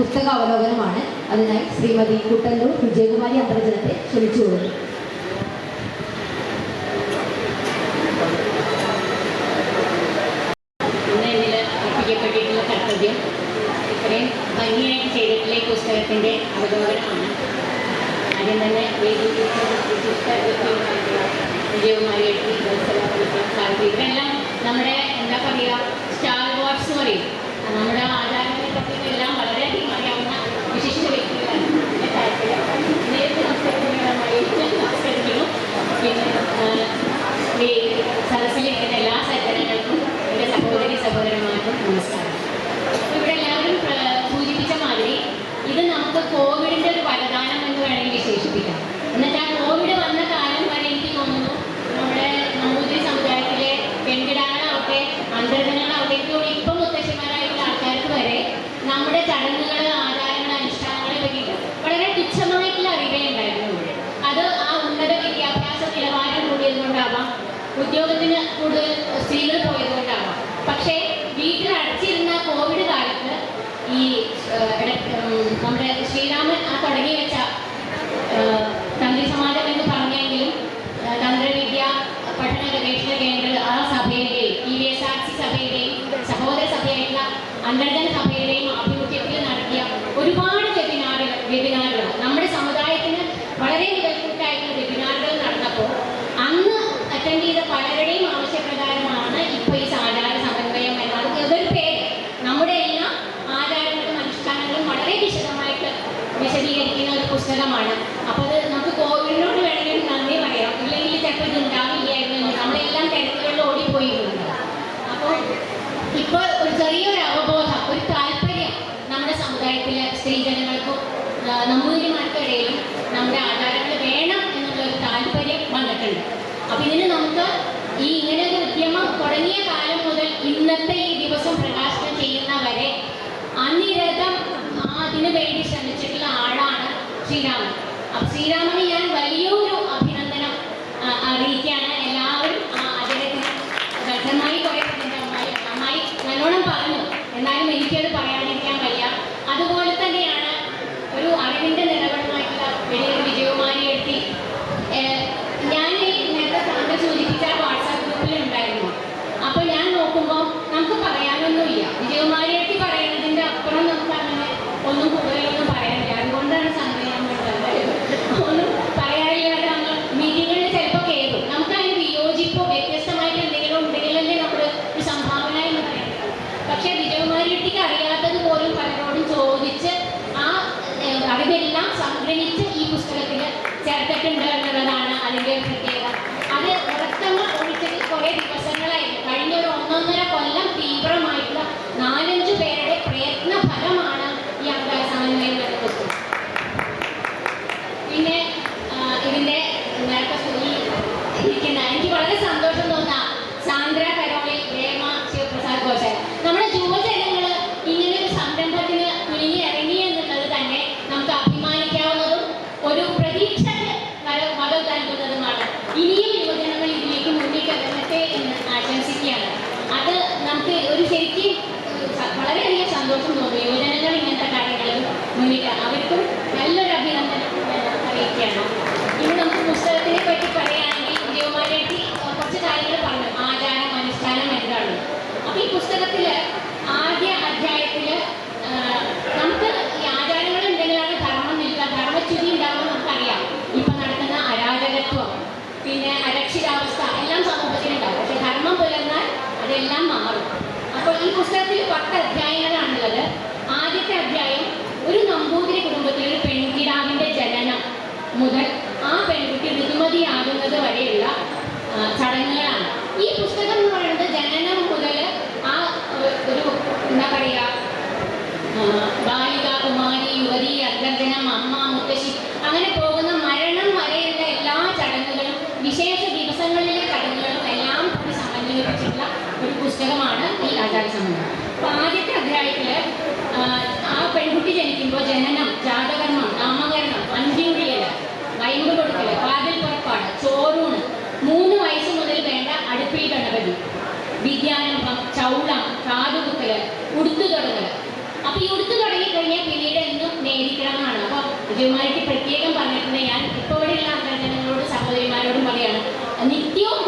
പുസ്തക അവലോകനമാണ് അതിനായി ശ്രീമതി കുട്ടല്ലൂർ വിജയകുമാരി അന്തർജനത്തെ ക്ഷണിച്ചുകൊള്ളുന്നു. കർത്തവ്യം ഇത്രയും ഭംഗിയായിട്ട് ചെയ്തിട്ടുള്ള ഈ പുസ്തകത്തിന്റെ അവലോകനമാണ്. ആദ്യം തന്നെ വിജയകുമാരി സാധിക്കും ഇവരെല്ലാം നമ്മുടെ എന്താ പറയുക സ്റ്റാർ വാർഡ്സ് പറയും നമ്മുടെ ആചാരങ്ങളെ പറ്റിയിട്ടെല്ലാം വളരെ 你，嗯，你 ഇതുവരെ വന്നിട്ടുണ്ട്. അപ്പൊ ഇതിന് നമുക്ക് ഈ ഇങ്ങനെ ഒരു ഉദ്യമം തുടങ്ങിയ കാലം മുതൽ ഇന്നത്തെ ഈ ദിവസം പ്രകാശനം ചെയ്യുന്ന വരെ അനിരതം അതിന് വേണ്ടി ശ്രമിച്ചിട്ടുള്ള ആളാണ് ശ്രീരാമൻ. അപ്പൊ ശ്രീരാമന് ഞാൻ വലിയൊരു അഭിനന്ദനം അറിയിക്കുകയാണ്. എല്ലാവരും അദ്ദേഹത്തിന് വ്യക്തമായി കുറെ അമ്മായി നല്ലോണം പറഞ്ഞു. എന്നാലും എനിക്കത് എനിക്ക് അറിയാത്തത് പോലും പലരോടും ചോദിച്ച് ആ അറിവെല്ലാം സംഗ്രഹിച്ച് ഈ പുസ്തകത്തിൽ ചേർത്തിട്ടുണ്ട് എന്നുള്ളതാണ് അതിന്റെ പ്രത്യേകത. അത് ഉറക്കങ്ങൾ ഒഴിച്ചത് കുറേ ദിവസങ്ങളായിരുന്നു കഴിഞ്ഞ ഒരു ഒന്നൊന്നര കൊല്ലം തീവ്രമായിട്ടുള്ള നാലഞ്ച് പേരുടെ പ്രയത്ന ഫലമാണ് ഈ അംഗസമന്വയം നടന്നത് പിന്നെ ഇതിന്റെ നേരത്തെ ഇരിക്കുന്ന എനിക്ക് വളരെ സന്തോഷം തോന്നുന്ന സാന്ദ്ര എല്ലാവർക്കും നല്ലൊരു അഭിനന്ദനം അറിയിക്കുകയാണ്. ഇനി നമുക്ക് പുസ്തകത്തിനെ പറ്റി പറയുകയാണെങ്കിൽ വിജയകുമാരേട്ടി കുറച്ച് കാര്യങ്ങൾ പറഞ്ഞു. ആചാരം അനുഷ്ഠാനം എന്താണ് അപ്പൊ ഈ പുസ്തകത്തിൽ ആദ്യ അധ്യായത്തിൽ നമുക്ക് ഈ ആചാരങ്ങൾ ഉണ്ടെങ്കിലാണ് ധർമ്മം നിൽക്കുക ധർമ്മച്യുതി ഉണ്ടാകുമ്പോൾ നമുക്കറിയാം. ഇപ്പൊ നടക്കുന്ന അരാജകത്വം പിന്നെ അരക്ഷിതാവസ്ഥ എല്ലാം സമൂഹത്തിലുണ്ടാകും പക്ഷെ ധർമ്മം പുലർന്നാൽ അതെല്ലാം മാറും. അപ്പോൾ ഈ പുസ്തകത്തിൽ പത്ത് അധ്യായങ്ങൾ വരെയുള്ള ചടങ്ങുകളാണ്. ഈ പുസ്തകം എന്ന് പറയുന്നത് ജനനം മുതൽ ആ ഒരു എന്താ പറയുക ബാലിക കുമാരി യുവതി അന്തർജനം അമ്മ മുത്തശ്ശി അങ്ങനെ പോകുന്ന മരണം വരെയുള്ള എല്ലാ ചടങ്ങുകളും വിശേഷ ദിവസങ്ങളിലെ ചടങ്ങുകളും എല്ലാം കൂടി സമന്വയിപ്പിച്ചിട്ടുള്ള ഒരു പുസ്തകമാണ് ഈ ആചാര സമന്വയം അപ്പൊ ആദ്യത്തെ അധ്യായത്തിൽ ആ പെൺകുട്ടി ജനിക്കുമ്പോൾ ജനനം ജാതി ചോറൂണ്. മൂന്ന് വയസ്സ് മുതൽ വേണ്ട അടുപ്പിൽ ഗണപതി വിദ്യാരംഭം ചൗള കാതുകുത്തൽ ഉടുത്തു തുടങ്ങൽ അപ്പൊ ഈ ഉടുത്തു തുടങ്ങി കഴിഞ്ഞാൽ പിന്നീട് എന്നും നേരിക്കണമെന്നാണ്. അപ്പൊ വിജയകുമാരിക്ക് പ്രത്യേകം പറഞ്ഞിട്ടുണ്ട്. ഞാൻ ഇപ്പോഴുള്ള അംഗജനങ്ങളോടും അന്തർജനങ്ങളോട് സഹോദരിമാരോടും പറയാണ്. നിത്യവും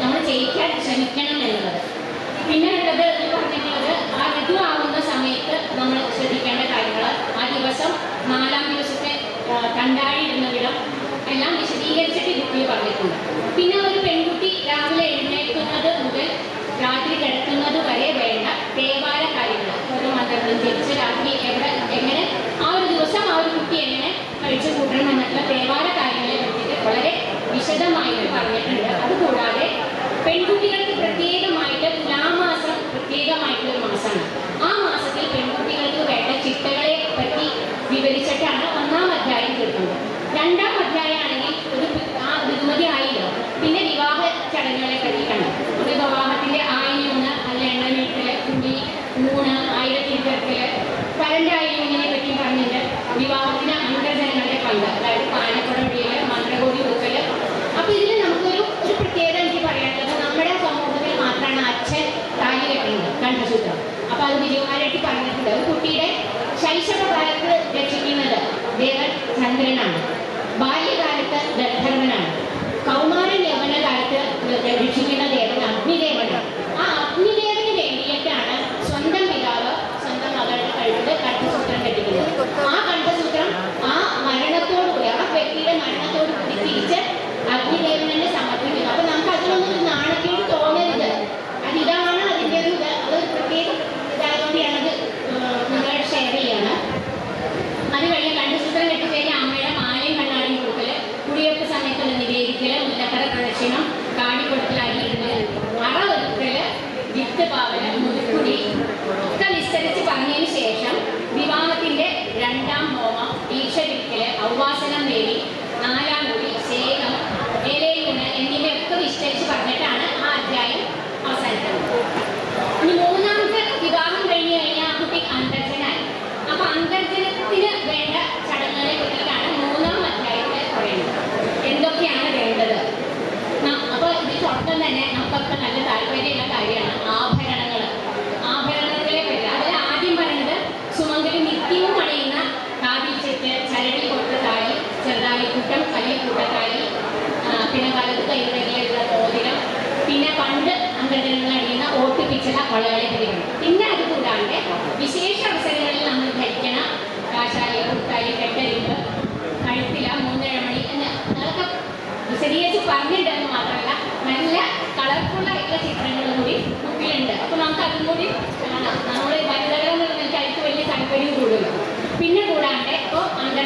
നമ്മൾ ചെയ്യിക്കാൻ ശ്രമിക്കണം എന്നുള്ളത്. പിന്നെ ഉള്ളത് എന്ന് പറഞ്ഞിട്ടുള്ളത് ആ ഋതു ആവുന്ന സമയത്ത് നമ്മൾ ശ്രദ്ധിക്കേണ്ട കാര്യങ്ങൾ. ആ ദിവസം നാലാം ദിവസത്തെ കണ്ടാഴിടുന്ന വിടം എല്ലാം വിശദീകരിച്ചിട്ട് ബുക്കിൽ പറഞ്ഞിട്ടുണ്ട്. പിന്നെ ഒരു പെൺകുട്ടി രാവിലെ എഴുന്നേൽക്കുന്നത് മുതൽ രാത്രി കിടക്കുന്നത് വരെ വേണ്ട ദേവാല കാര്യങ്ങൾ. ഒരു മന്ത്രം ജനിച്ച് രാത്രി എവിടെ എങ്ങനെ ആ ഒരു ദിവസം ആ ഒരു കുട്ടി എങ്ങനെ കഴിച്ചു കൂട്ടണം എന്നുള്ള ദേവാല വിശദമായി പറഞ്ഞിട്ടുണ്ട് അതുകൂടാതെ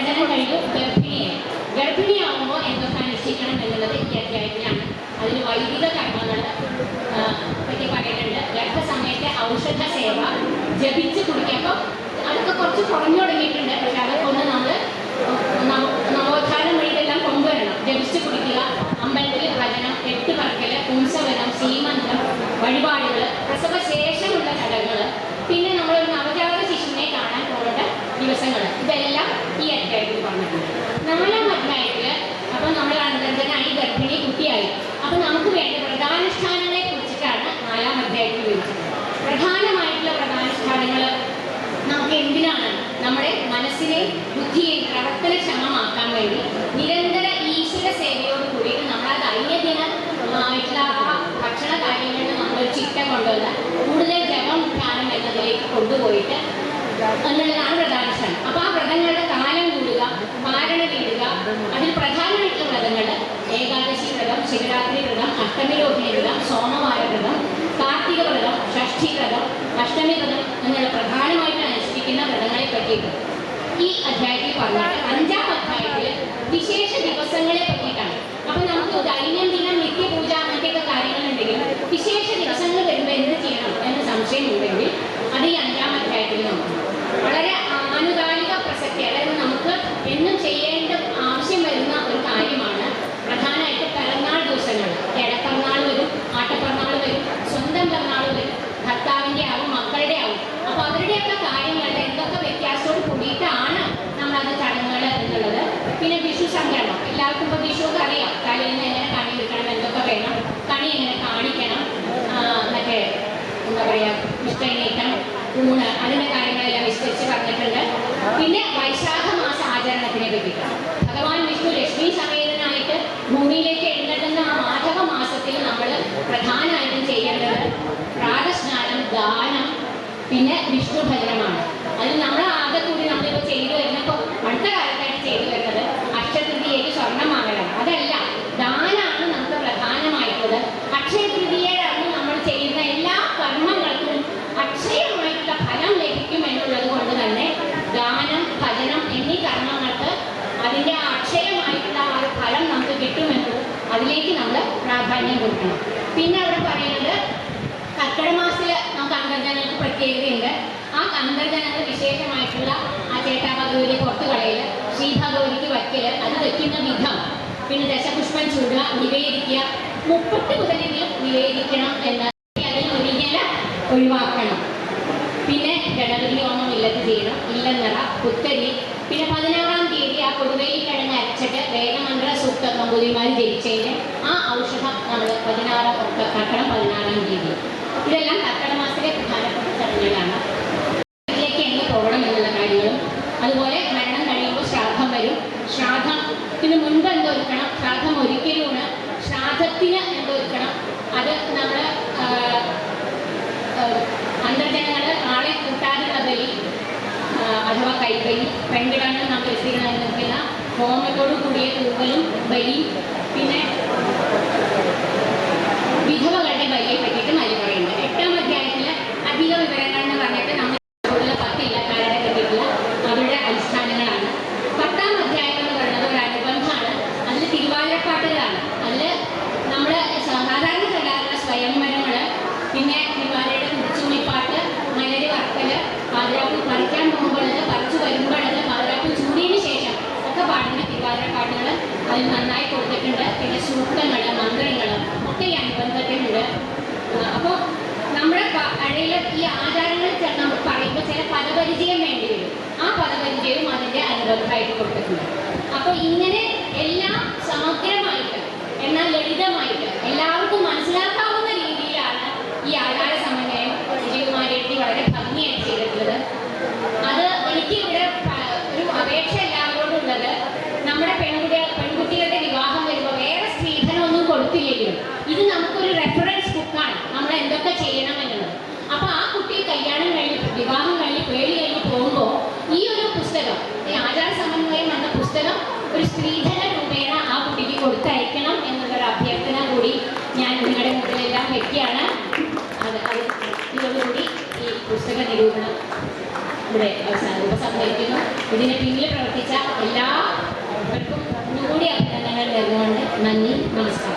പ്രജനം കഴിഞ്ഞു ഗർഭിണിയായി ഗർഭിണിയാവുമ്പോൾ എന്തൊക്കെ അനുഷ്ഠിക്കണം എന്നുള്ളത് ഇയാൾക്കാണ് അതിന് വൈദിക കർമ്മങ്ങൾ പറ്റി പറയുന്നുണ്ട്. ഗർഭസമയത്തെ ഔഷധ സേവ ജപിച്ച് കുടിക്കുമ്പോൾ അതൊക്കെ കുറച്ച് കുറഞ്ഞോടെ വേണ്ടി നിരന്തര ഈശ്വര സേവയോട് കൂടി നമ്മൾ അത് ഐന്യദിനമായിട്ടുള്ള ഭക്ഷണ കാര്യങ്ങളിൽ നമ്മൾ ചിട്ട കൊണ്ടുവന്ന് കൂടുതൽ ജപം ധ്യാനം എന്നതിലേക്ക് കൊണ്ടുപോയിട്ട് എന്നുള്ളതാണ് പ്രധാന സ്ഥലം അപ്പൊ ആ വ്രതങ്ങളുടെ കാലം കൂടുക പാരണ വീടുക അതിൽ പ്രധാനമായിട്ടുള്ള വ്രതങ്ങൾ ഏകാദശി വ്രതം ശിവരാത്രി വ്രതം അഷ്ടമിരോഹിണി വ്രതം സോമവാര വ്രതം കാർത്തിക വ്രതം ഷഷ്ഠി വ്രതം അഷ്ടമി വ്രതം എന്നുള്ള പ്രധാനമായിട്ട് അനുഷ്ഠിക്കുന്ന വ്രതങ്ങളെ പറ്റിയിട്ട് ഈ അധ്യായത്തിൽ പറഞ്ഞിട്ട് അഞ്ചാം അധ്യായത്തിൽ വിശേഷ ദിവസങ്ങളെ പറ്റിയിട്ടാണ്. അപ്പൊ നമുക്ക് ദൈനംദിനം നിത്യപൂജ അങ്ങനത്തെയൊക്കെ കാര്യങ്ങളുണ്ടെങ്കിലും വിശേഷ ദിവസങ്ങൾ ഊണ് അതിന്റെ കാര്യങ്ങളെല്ലാം വിസ്തരിച്ച് പറഞ്ഞിട്ടുണ്ട്. പിന്നെ വൈശാഖ മാസ ആചരണത്തിനെ പറ്റിയിട്ട് ഭഗവാൻ വിഷ്ണു ലക്ഷ്മി സമേതനായിട്ട് ഭൂമിയിലേക്ക് എഴുന്നേറ്റുന്ന ആ മാധവ മാസത്തിൽ നമ്മൾ പ്രധാനമായിട്ടും ചെയ്യേണ്ടത് പ്രാതസ്നാനം ദാനം പിന്നെ വിഷ്ണു ഭജനമാണ് അതിൽ നമ്മൾ ആകെ കൂടി നമ്മളിപ്പോൾ ചെയ്തു വരുന്നപ്പോൾ അടുത്ത കാലത്തായിട്ട് ചെയ്തു വരുന്നത് അക്ഷതൃതീയയ്ക്ക് സ്വർണം വാങ്ങലാണ് അതല്ല ദാനാണ് നമുക്ക് പ്രധാനമായിട്ടുള്ളത് അക്ഷയ തൃതീയയിലാണ് നമ്മൾ ചെയ്യുന്ന എല്ലാ കർമ്മങ്ങൾക്കും അക്ഷയമായിട്ടുള്ള ഫലം ലഭിക്കും എന്നുള്ളത് കൊണ്ട് തന്നെ ദാനം ഭജനം എന്നീ കർമ്മങ്ങൾക്ക് അതിന്റെ ആ അക്ഷയമായിട്ടുള്ള ആ ഒരു ഫലം നമുക്ക് കിട്ടുമെന്നത് അതിലേക്ക് നമ്മൾ പ്രാധാന്യം കൊടുക്കണം പിന്നെ അവിടെ പറയുന്നത് കർക്കിടക മാസത്തിൽ നമുക്ക് അന്തർജനങ്ങൾക്ക് പ്രത്യേകതയുണ്ട് ആ അന്തർജനങ്ങൾ വിശേഷമായിട്ടുള്ള ആ ചേട്ടാ ഭഗവതി പുറത്തുകളയിൽ ശ്രീ ഭഗവതിക്ക് വയ്ക്കൽ അത് വയ്ക്കുന്ന വിധം. പിന്നെ ദശപുഷ്പം ചൂടുക നിവേദിക്കുക. മുപ്പത്തി മുതലെങ്കിലും നിവേദിക്കണം എന്ന് അതിൽ ഒരിക്കല ഒഴിവാക്കണം. പിന്നെ ഗണപതി ഹോമം ഇല്ലത്ത് ചെയ്യണം. ഇല്ലെന്നറ പുത്തരി. പിന്നെ പതിനാറാം തീയതി ആ കൊടുവേലി കിഴങ്ങ് അരച്ചിട്ട് വേദമന്ത്ര സൂക്ത നമ്പൂതിരിമാർ ജയിച്ചതിന് ആ ഔഷധം നമ്മൾ പതിനാറാം കർക്കണം പതിനാറാം തീയതി. ഇതെല്ലാം കർക്കിടക മാസത്തിലെ പ്രധാനപ്പെട്ട ചടങ്ങുകളാണ്. പെൺകിടാങ്ങൾ നമ്മൾ എത്തിക്കണം നിൽക്കുന്ന ഹോമത്തോടു കൂടിയ തൂവലും ബലി പിന്നെ വിധവകളുടെ ബലിയെ പറ്റിയിട്ട് മലി ഒരു സ്ത്രീധന രൂപേണ ആ കുട്ടിക്ക് കൊടുത്തയക്കണം എന്നുള്ളൊരു അഭ്യർത്ഥന കൂടി ഞാൻ നിങ്ങളുടെ മുതലെല്ലാം വ്യക്തിയാണ് അത് അത് ഈ പുസ്തക നിരൂപണം ഇവിടെ അവസാനം ഉപസംഹരിക്കുന്നു ഇതിന് പിന്നിൽ പ്രവർത്തിച്ച എല്ലാവർക്കും ഒന്നുകൂടി അഭിനന്ദനങ്ങൾ നേർന്നുകൊണ്ട് നന്ദി നമസ്കാരം.